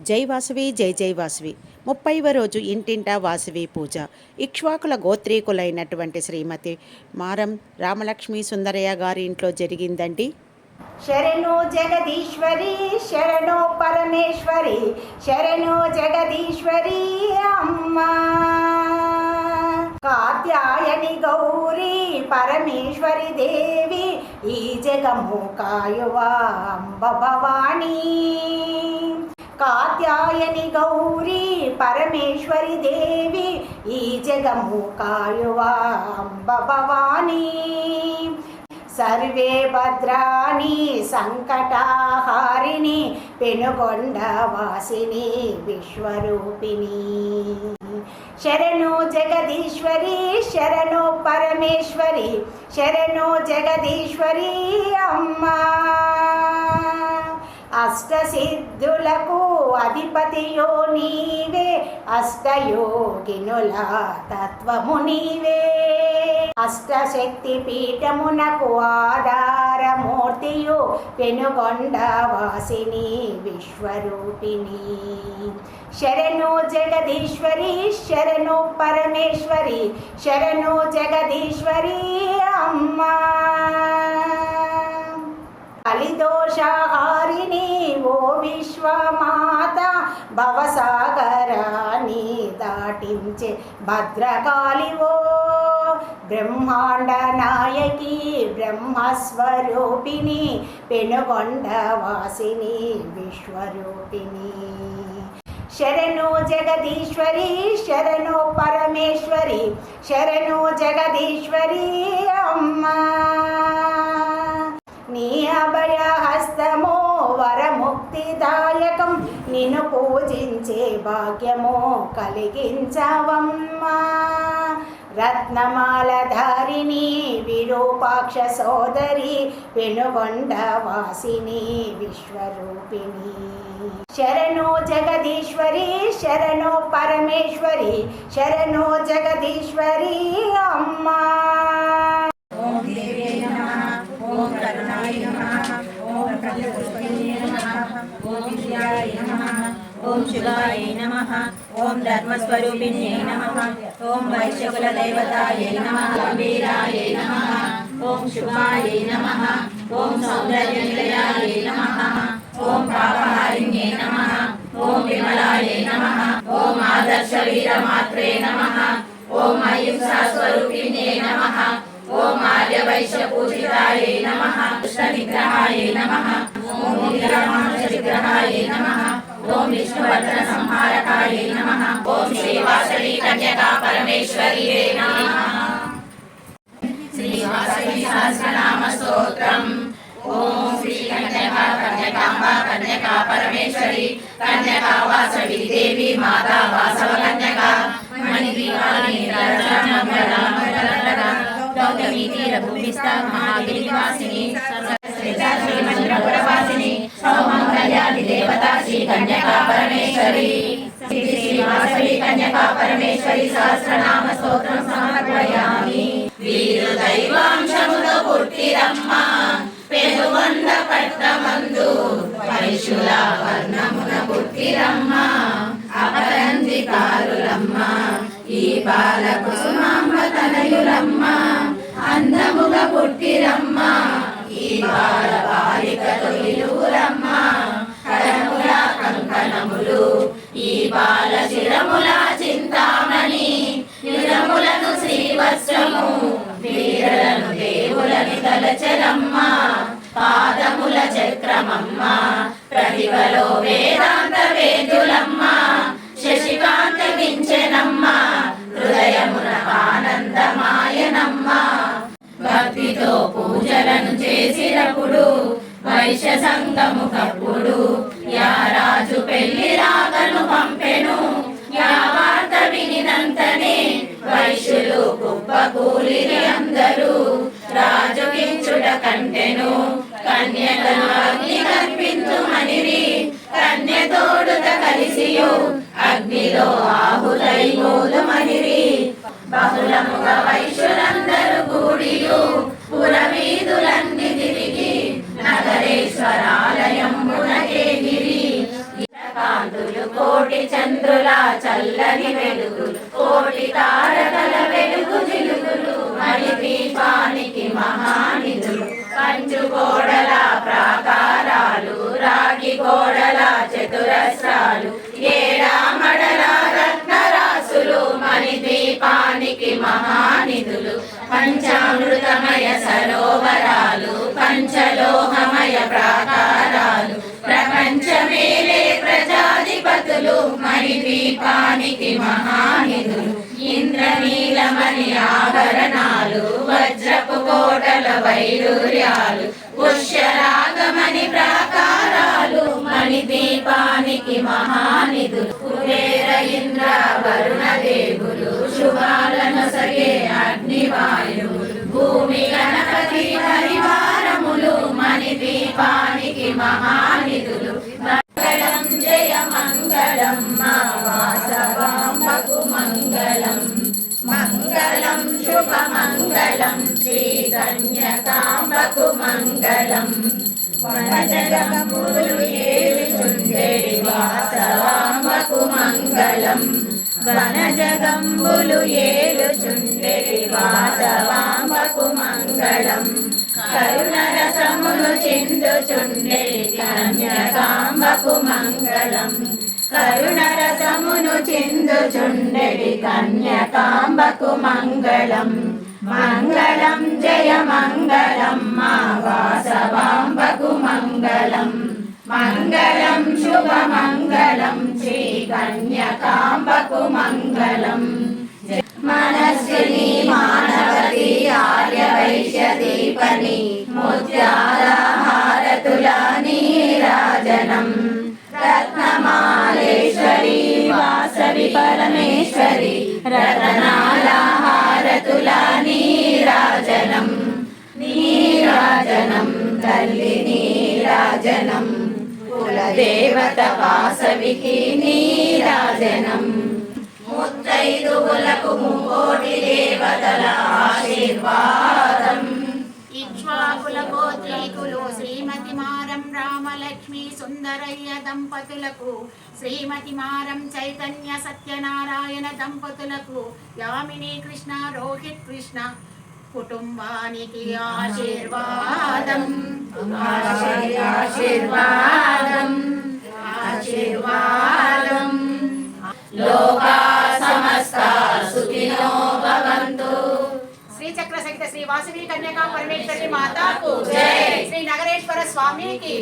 జై వాసవి జై జై వాసవి. ముప్పైవ రోజు ఇంటింటా వాసవి పూజ. ఇక్ష్వాకుల గోత్రీకులైనటువంటి శ్రీమతి మారం రామలక్ష్మి సుందరయ్య గారి ఇంట్లో జరిగిందండి. శరణు జగదీశ్వరి శరణు పరమేశ్వరి శరణు జగదీశ్వరి అమ్మా. కాత్యాయని గౌరీ పరమేశ్వరి దేవి ఈ జగము కాయువా అంబ భవానీ. కాత్యాయని గౌరీ పరమేశ్వరి దేవి ఈ జగము కాయువా భవానీ సర్వే భద్రాణి సంకటాహారిణి పెనుగొండ వాసిని విశ్వరూపిణి. శరణు జగదీశ్వరి శరణు పరమేశ్వరి శరణు జగదీశ్వరి అమ్మా. అష్టసిద్ధులకు అధిపతియో నీవే అష్టయోగినుల తత్వము నీవే. అష్టశక్తి పీఠమునకు ఆధారమూర్తియు పెనుగొండ వాసిని విశ్వరూపిణి. శరణు జగదీశ్వరి శరణు పరమేశ్వరి శరణు జగదీశ్వరి అమ్మా. కలిదోషహారిణి ఓ విశ్వమాత భవసాగరాన్ని దాటించే భద్రకాళివో. బ్రహ్మాండ నాయకి బ్రహ్మస్వరూపిణి పెనుగొండ వాసిని విశ్వరూపిణి. శరణు జగదీశ్వరి శరణు పరమేశ్వరి శరణు జగదీశ్వరి అమ్మా. అభయ హస్తమో వరముక్తిదాయకం. నిన్ను పూజించే భాగ్యమో కలిగించవమ్మా. రత్నమాలధారిణి విరూపాక్ష సోదరి వెనుగొండ వాసిని విశ్వరూపిణి. శరణో జగదీశ్వరి శరణో పరమేశ్వరి శరణో జగదీశ్వరి అమ్మా. ఓం శివాయ నమ ఓం ధర్మస్వరూపిణ్యై నమ ఓం వైశ్యకుల దేవతాయ నమః వీరాయ నమః ఓం శుభాయ నమ ఓం సౌందర్య నిలయాయ నమః ఓం పాపహారిణ్యై నమ ఓం విమలాయ నమ ఓం ఆదర్శ వీరమాత్రే నమ ఓం అహింసా స్వరూపిణ్యై నమ ఓం ఆర్య వైశ్య పూజితాయ నమః కృష్ణ విగ్రహాయ నమః ఓం నీలరామానుజ విగ్రహాయ నమః ఓం విష్ణువర్ధన సంహారకాయ నమః ఓం శ్రీవాసవి కన్యకా పరమేశ్వరి నమః శ్రీవాసవి సహస్రనామ స్తోత్రం ఓం శ్రీ కన్యకా కన్యకాంబ కన్యకా పరమేశ్వరి కన్యకా వాసవి దేవి మాతా వాసవ కన్యకా మణిదీపాని గౌతమి తీర భూమిస్థ మహాగిరివాసిని మంత్రపురవాసిని సౌమంగళ్యాది దేవత శ్రీ కన్యకా పరమేశ్వరి శ్రీ శ్రీ కన్యకా పరమేశ్వరి సహస్రనామ స్తోత్రం సమర్పయామి వీరు దైవాంశముతో పుట్టిరమ్మ పెనుగొండ పట్టమందు పరిశుల వర్ణమున పుట్టిరమ్మ అపరంజికారులమ్మ ఈ బాల కుసుమాంబ తనయులమ్మ అందముగా పుట్టిరమ్మ. ఈ బాల బాలిక తొలిలూరమ్మ కరముల కంకణములు ఈ బాల శిరముల చింతామణి. నిరములను శ్రీవత్సము వీరలను దేవులని తలచరమ్మ. పాదముల చక్రమమ్మ. ప్రతిభలో వేదాంత వేదులమ్మ. శశికాంత వించెనమ్మ హృదయమున ఆనందమాయనమ్మ. భక్తితో పూజలను చేసినప్పుడు వైశ్య సంగము కప్పుడు. యారాజు పెళ్ళి రాగను పంపెను. యా వార్త వినినంతనే వైశ్యులు కుప్పకూలిరి అందరూ. రాజు కించుట కంటెను. కన్యకను అగ్ని కనిపించుమనిరి కన్య తోడుత కలిసియు. అగ్నిలో ఆహుతై మూలుమనిరి గోడల చతురస్రాలు రత్నరాసులు మణి దీపానికి మహానిధులు. పంచామృతమయ సరోవరాలు పంచలోహమయ ప్రాకారాలు. ప్రపంచమేలే ప్రజాధిపతులు మణి దీపానికి మహానిధులు. ఇంద్రనీలమణి ఆభరణాలు వజ్రపు కోటల వైడూర్యాలు. పుష్యరాగమణి ప్రాకారాలు దీపానికి మహానిధులు. కుబేర ఇంద్ర వరుణ దేవులు శుభాలను సగే అగ్నివాయువులు భూమి గణపతి పరివారములు మణి దీపానికి మహానిధులు. మంగళం జయ మంగళం మా వాసవాంబకు మంగళం. మంగళం శుభ మంగళం శ్రీ కన్యకాంబకు మంగళం. వనజగములు ఏలుచుండెడి మంగళం వనజగంబులు ఏలుచుండెడి వాసవాంబకు మంగళం కరుణరసమును చిందుచుండెడి కన్యకాంబకు మంగళం కరుణరసమును చిందుచుండెడి కన్యకాంబకు మంగళం మంగళం జయ మంగళం మా వాసవాంబకు మంగళం మంగళం శుభ కన్యకాంబకు మంగళం మనస్విని మానవతి ఆర్య వైశ్య దీపని ముత్యాల హారతుల నీరాజనం రత్నమాలేశ్వరి వాసవి పరమేశ్వరి రతనాల హారతుల నీరాజనం నీరాజనం తల్లి నీరాజనం కులదేవత వాసవికి నీ నీరాజనం ముత్తైదువులకు ముకోటి దేవతల ఆశీర్వాదం. ఇక్ష్వాకుల గోత్రీకులు శ్రీమతి మారం రామలక్ష్మి సుందరయ్య దంపతులకు శ్రీమతి మారం చైతన్య సత్యనారాయణ దంపతులకు యామిని కృష్ణ రోహిత్ కృష్ణ కుటుంబానికి ఆశీర్వాదం. ఆశీ- ఆశీర్వాదం. ఆశీర్వాదం. లోకా సమస్త సుఖినో భవంతు శ్రీచక్ర సహిత శ్రీ వాసవి కన్యకా పరమేశ్వరి మాతాకు. శ్రీ నగరేశ్వర స్వామికి.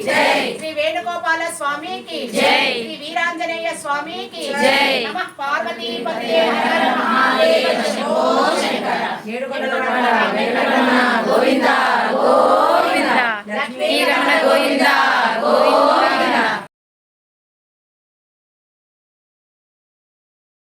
శ్రీ వేణుగోపాల స్వామికి. శ్రీ వీరాంజనేయ స్వామికి. నమః పార్వతీపతే